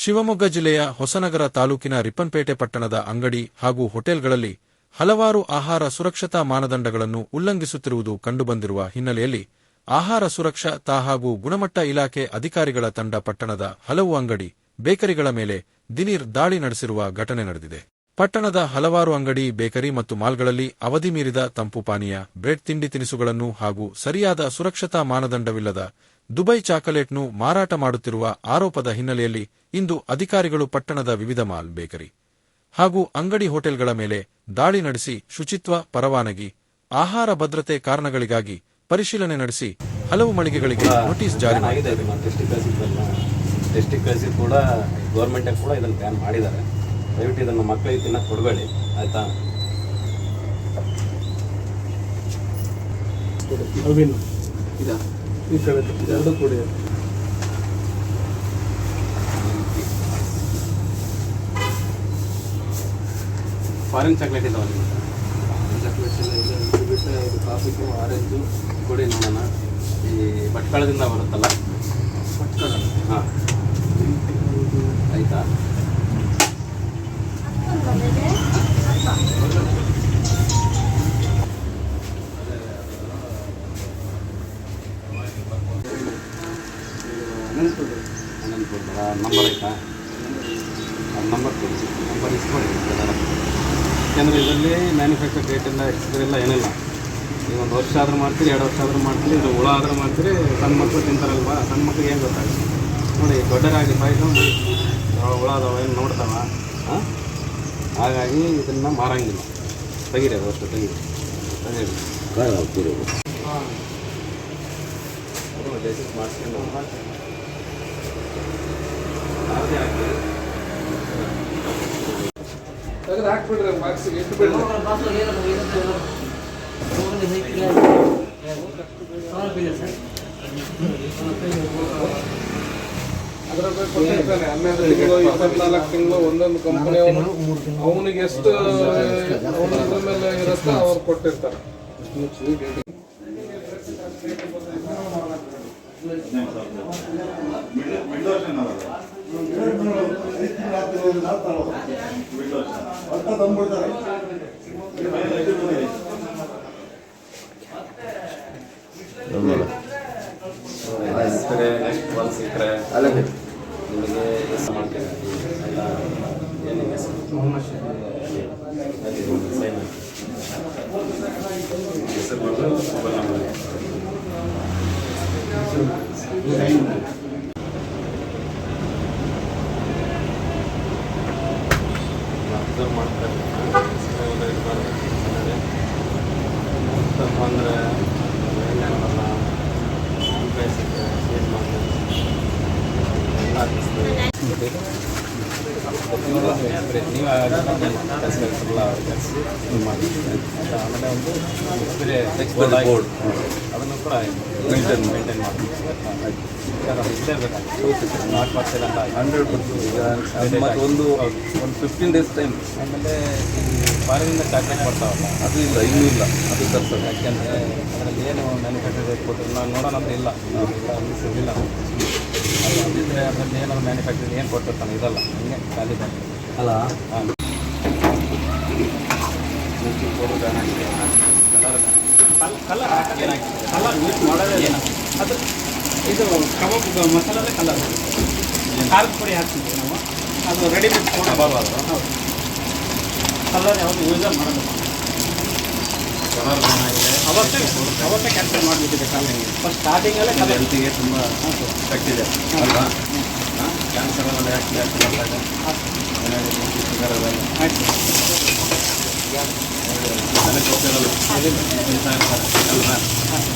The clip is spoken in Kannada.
ಶಿವಮೊಗ್ಗ ಜಿಲ್ಲೆಯ ಹೊಸನಗರ ತಾಲೂಕಿನ ರಿಪ್ಪನ್ಪೇಟೆ ಪಟ್ಟಣದ ಅಂಗಡಿ ಹಾಗೂ ಹೋಟೆಲ್ಗಳಲ್ಲಿ ಹಲವಾರು ಆಹಾರ ಸುರಕ್ಷತಾ ಮಾನದಂಡಗಳನ್ನು ಉಲ್ಲಂಘಿಸುತ್ತಿರುವುದು ಕಂಡುಬಂದಿರುವ ಹಿನ್ನೆಲೆಯಲ್ಲಿ ಆಹಾರ ಸುರಕ್ಷತಾ ಹಾಗೂ ಗುಣಮಟ್ಟ ಇಲಾಖೆ ಅಧಿಕಾರಿಗಳ ತಂಡ ಪಟ್ಟಣದ ಹಲವು ಅಂಗಡಿ, ಬೇಕರಿಗಳ ಮೇಲೆ ದಿನೀರ್ ದಾಳಿ ನಡೆಸಿರುವ ಘಟನೆ ನಡೆದಿದೆ. ಪಟ್ಟಣದ ಹಲವಾರು ಅಂಗಡಿ, ಬೇಕರಿ ಮತ್ತು ಮಾಲ್ಗಳಲ್ಲಿ ಅವಧಿ ಮೀರಿದ ತಂಪು ಪಾನೀಯ, ಬ್ರೆಡ್ ತಿಂಡಿ ತಿನಿಸುಗಳನ್ನು ಹಾಗೂ ಸರಿಯಾದ ಸುರಕ್ಷತಾ ಮಾನದಂಡವಿಲ್ಲದ ದುಬೈ ಚಾಕೊಲೇಟ್ನು ಮಾರಾಟ ಮಾಡುತ್ತಿರುವ ಆರೋಪದ ಹಿನ್ನೆಲೆಯಲ್ಲಿ ಇಂದು ಅಧಿಕಾರಿಗಳು ಪಟ್ಟಣದ ವಿವಿಧ ಮಾಲ್ ಬೇಕರಿ ಹಾಗೂ ಅಂಗಡಿ ಹೋಟೆಲ್ಗಳ ಮೇಲೆ ದಾಳಿ ನಡೆಸಿ ಶುಚಿತ್ವ ಪರವಾನಗಿ ಆಹಾರ ಭದ್ರತೆ ಕಾರಣಗಳಿಗಾಗಿ ಪರಿಶೀಲನೆ ನಡೆಸಿ ಹಲವು ಮಳಿಗೆಗಳಿಗೆ ನೋಟಿಸ್ ಜಾರಿ ಮಾಡಿದೆ ಆಗಿದೆ ಇದು ಟೆಸ್ಟಿಗೆ ಕಳಿಸಿದ್ರಲ್ಲ ಟೆಸ್ಟಿಗೆ ಕಳಿಸಿ ಕೂಡ ಗವರ್ನಮೆಂಟ್ ಕೂಡ ಇದನ್ನು ಬ್ಯಾನ್ ಮಾಡಿದ್ದಾರೆ. ದಯವಿಟ್ಟು ಇದನ್ನು ಮಕ್ಕಳಿಗೆ ತಿನ್ನಕ್ಕೆ ಕೊಡಬೇಡಿ ಆಯಿತಾ? ಅವಿನ್ ಇದು ಈ ಕಡೆ ಎರಡು ಕೊಡಿ. ಫಾರಿನ್ ಚಾಕ್ಲೇಟ್ ಇದಾವೆ ನಿಮ್ಮ ಚಾಕ್ಲೇಟ್ಸ್ ಎಲ್ಲ ಇದೆ ಇದು ಬಿಟ್ಟರೆ ಇದು ಕಾಫಿಗೂ ಆರೆಂಜು ಕೊಡಿ ನೋಡೋಣ ಈ ಭಟ್ಕಳದಿಂದ ಬರುತ್ತಲ್ಲ ಭಟ್ಕಳ ಹಾಂ ಆಯಿತಾ ನಂಬರ್ ಆಯಿತಾ ನಂಬರ್ ಕೊಡಿ ನಂಬರ್ ಇಸ್ಕೊಳ್ಳಿ ಯಾಕಂದರೆ ಇದರಲ್ಲಿ ಮ್ಯಾನುಫ್ಯಾಕ್ಚರ್ ಡೇಟ್ ಎಲ್ಲ ಏನಿಲ್ಲ. ಈಗ ಒಂದು ವರ್ಷ ಆದರೂ ಮಾಡ್ತೀರಿ, ಎರಡು ವರ್ಷ ಆದರೂ ಮಾಡ್ತೀರಿ ಇದು ಹುಳ ಆದರೂ ಮಾಡ್ತೀರಿ, ಸಣ್ಣ ಮಕ್ಕಳು ತಿಂತಾರಲ್ವ, ಸಣ್ಣ ಮಕ್ಕಳಿಗೆ ಏನು ಗೊತ್ತಾಗುತ್ತೆ ನೋಡಿ, ದೊಡ್ಡರಾಗಿ ಬಾಯ್ದು ಹುಳ ಅದಾವ ಏನು ನೋಡ್ತಾವ ಹಾಂ ಹಾಗಾಗಿ ಇದನ್ನು ಮಾರಂಗಿಲ್ಲ. ತೆಗೀರಿ ಅದು ಅಷ್ಟು, ತೆಗೀರಿ. ತೆಗೀರಿ ಹಾಂ. ಮಾಡಿಸ್ಕೊಂಡು ಹಾಕಿ ತೆಗೆದು ಹಾಕ್ಬಿಡ್ರಿ ಮಾರ್ಕ್ಸಿಗೆ ಎಷ್ಟು ಬಿಡ್ರಿ. ಅದರ ಬಗ್ಗೆ ಕೊಟ್ಟಿರ್ತಾನೆ ಹನ್ನೆರಡು ತಿಂಗಳು ಇಪ್ಪತ್ನಾಲ್ಕು ತಿಂಗಳು ಒಂದೊಂದು ಕಂಪನಿ ಅವನಿಗೆ ಎಷ್ಟು ಅವನ ಅದ್ರ ಮೇಲೆ ಇರುತ್ತೋ ಅವ್ರು ಕೊಟ್ಟಿರ್ತಾರೆ. ಸಿಕ್ಕರೆ ನೆಕ್ಸ್ಟ್ ಒಂದು ಸಿಕ್ಕರೆ ನಿಮಗೆ ಹೆಸರು ಮಾಡ್ತೀನಿ ಆಯ್ತಾ ಏನಿಗೆ ಸೈನ್ ಹೆಸರು ಬಂದು ಮೊಬೈಲ್ ನಂಬರ್ ಅಬ್ಸರ್ವ್ ಮಾಡ್ತಾರೆ. ತಪ್ಪ ಅಂದರೆ ಏನೇನಲ್ಲ ಬೇಸಿಕ್ ಸೇಲ್ ಮಾಡ್ತಾರೆ. ಎಲ್ಲ ನೀವು ಮಾಡಿ ಆಮೇಲೆ ಒಂದು ಬೇರೆ ಬೋರ್ಡ್ ಅದನ್ನು ಕೂಡ ಮೇಂಟೈನ್ ಮೇಂಟೈನ್ ಮಾಡ್ತೀವಿ ಇಷ್ಟೇ ಬೇಕಾಗುತ್ತೆ ನಾಲ್ಕು ಪರ್ಸೆಂಟ್ ಅಂತ ಹಂಡ್ರೆಡ್ ಪರ್ಸೆಂಟ್ ಮತ್ತು ಒಂದು ಒಂದು ಫಿಫ್ಟೀನ್ ಡೇಸ್ ಟೈಮ್ ಆಮೇಲೆ ಈ ಫಾರಿನಿಂದ ಚಾಕ್ಲೇಟ್ ಬರ್ತಾವಲ್ಲ ಅದು ಇಲ್ಲ ಇನ್ನೂ ಇಲ್ಲ ಅದು ತರ್ಸೋದು ಯಾಕೆಂದರೆ ಅದರಲ್ಲಿ ಏನು ಮ್ಯಾನುಫ್ಯಾಕ್ಚರ್ ಕೊಟ್ಟರು ನಾನು ನೋಡೋಣ ಅಂತ ಇಲ್ಲ ಇಲ್ಲ ಸಿಗಲಿಲ್ಲ ಅದು ಅಂದಿದ್ರೆ ಅದರಲ್ಲಿ ಏನಾದ್ರು ಮ್ಯಾನುಫ್ಯಾಕ್ಚರ್ ಏನು ಕೊಟ್ಟಿರ್ತಾನೆ ಇದಲ್ಲ ಹಂಗೆ ಖಾಲಿ ಬ್ಯಾಂಕ್ ಅಲ್ಲ ಕಲರ್ ಕಲರ್ ಏನು ಅದು ಇದು ಕಬಾಬ್ ಮಸಾಲದೇ ಕಲರ್ ಖಾರದ ಪುಡಿ ಹಾಕ್ತಿದ್ವಿ ನಾವು ಅದು ರೆಡಿಮೇಡ್ ಪೌಡರ್ ಬರಬಾರ್ದು ಹೌದು ಕಲರ್ ಯಾವುದು ಯೂಸ್ ಮಾಡೋದು ಕಲರ್ ಅವತ್ತೇ ಅವತ್ತೇ ಕ್ಯಾನ್ಸಲ್ ಮಾಡಿಬಿಟ್ಟಿದೆ ಕಾಲಿಗೆ ಫಸ್ಟ್ ಸ್ಟಾರ್ಟಿಂಗಲ್ಲೇ ಕಲರ್ ಹೆಲ್ತಿಗೆ ತುಂಬ ಕಟ್ಟಿದೆ ಅಲ್ವಾ ಕ್ಯಾನ್ಸರ್ ಎಲ್ಲ ಜಾಸ್ತಿ ಜಾಸ್ತಿ ಬರ್ತಾ ಇದೆ เล่นเป็นตามครับ